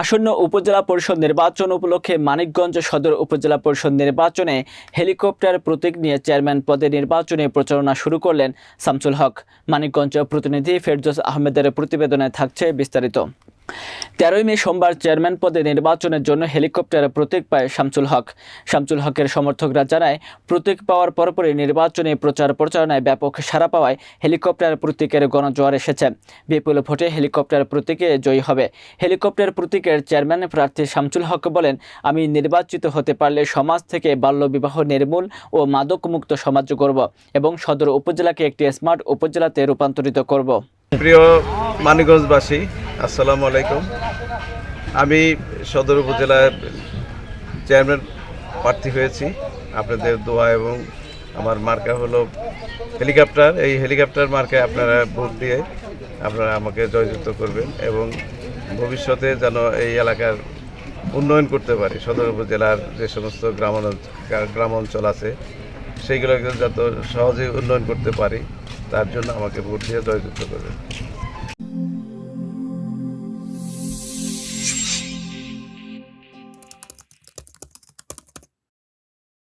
আসন্ন উপজেলা পরিষদ নির্বাচন উপলক্ষে মানিকগঞ্জ সদর উপজেলা পরিষদ নির্বাচনে হেলিকপ্টার প্রতীক নিয়ে চেয়ারম্যান পদে নির্বাচনে প্রচারণা শুরু করলেন শামসুল হক। মানিকগঞ্জ প্রতিনিধি ফেরজোস আহমেদের প্রতিবেদনে থাকছে বিস্তারিত। তেরোই মে সোমবার চেয়ারম্যান পদে নির্বাচনের জন্য হেলিকপ্টার প্রতীক পায় শামসুল হক। শামসুল হকের সমর্থকরা জানায়, প্রতীক পাওয়ার পরপরই নির্বাচনী প্রচার প্রচারণায় ব্যাপক সাড়া পাওয়ায় হেলিকপ্টার প্রতীকের গণজোয়ার এসেছে। বিপুল ভোটে হেলিকপ্টার প্রতীকে জয়ী হবে। হেলিকপ্টার প্রতীকের চেয়ারম্যান প্রার্থী শামসুল হক বলেন, আমি নির্বাচিত হতে পারলে সমাজ থেকে বাল্যবিবাহ নির্মূল ও মাদকমুক্ত সমাজ করব এবং সদর উপজেলাকে একটি স্মার্ট উপজেলাতে রূপান্তরিত করব। প্রিয় মানিকগঞ্জবাসী আসসালামু আলাইকুম। আমি সদর উপজেলার চেয়ারম্যান প্রার্থী হয়েছি। আপনাদের দোয়া এবং আমার মার্কা হলো হেলিকপ্টার। এই হেলিকপ্টার মার্কায় আপনারা ভোট দিয়ে আপনারা আমাকে জয়যুক্ত করবেন এবং ভবিষ্যতে যেন এই এলাকার উন্নয়ন করতে পারি। সদর উপজেলার যে সমস্ত গ্রাম গ্রাম অঞ্চল আছে, সেইগুলোকে যত সহজে উন্নয়ন করতে পারি, তার জন্য আমাকে ভোট দিয়ে জয়যুক্ত করবেন।